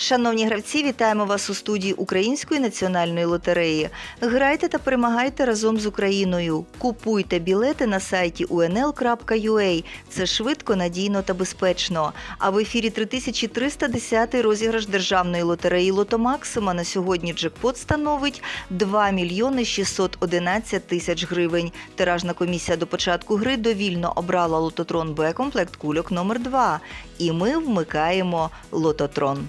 Шановні гравці, вітаємо вас у студії Української національної лотереї. Грайте та перемагайте разом з Україною. Купуйте білети на сайті unl.ua. Це швидко, надійно та безпечно. А в ефірі 3310 розіграш державної лотереї Лото Максима на сьогодні джекпот становить 2 мільйони 611 тисяч гривень. Тиражна комісія до початку гри довільно обрала лототрон Б комплект кульок номер 2 І ми вмикаємо лототрон.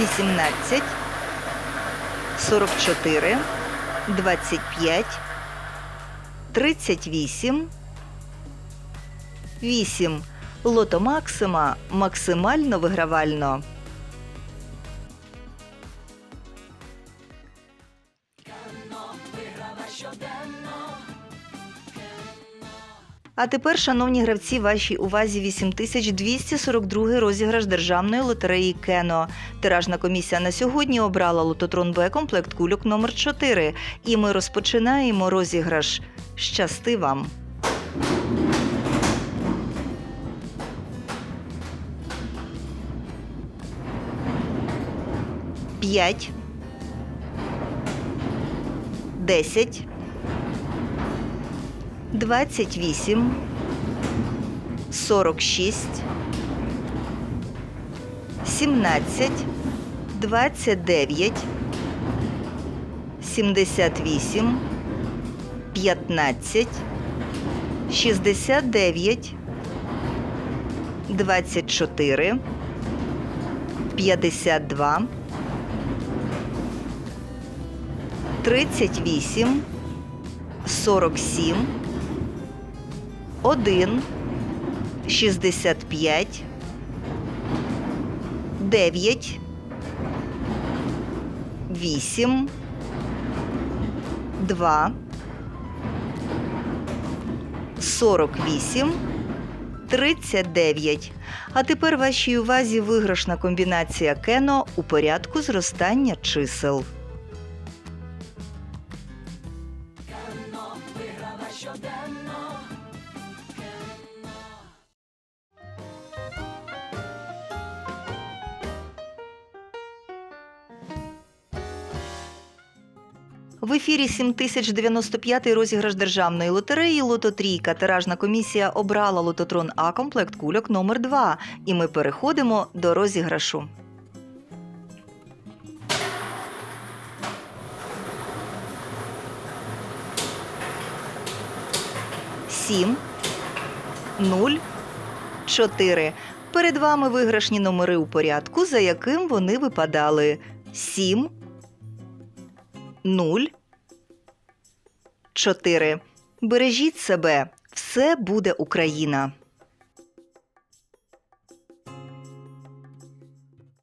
Вісімнадцять, сорок чотири, двадцять п'ять, тридцять вісім, вісім. Лото Максима максимально вигравально. А тепер, шановні гравці, вашій увазі 8242 розіграш державної лотереї Кено. Тиражна комісія на сьогодні обрала лототрон Б комплект кульок номер 4 І ми розпочинаємо розіграш. Щасти вам! П'ять. Десять. 28, 46, 17, 29, 78, 15, 69, 24, 52, 38, 47, 1, 65, 9, 8, 2, 48, 39. А тепер вашій увазі виграшна комбінація кено у порядку зростання чисел. Кено виграла щоденно. В ефірі 7095 розіграш державної лотереї Лототрійка. Тиражна комісія обрала лототрон А комплект кульок номер 2 І ми переходимо до розіграшу. Сім, нуль, чотири. Перед вами виграшні номери у порядку, за яким вони випадали. Сім, нуль, чотири. Бережіть себе. Все буде Україна.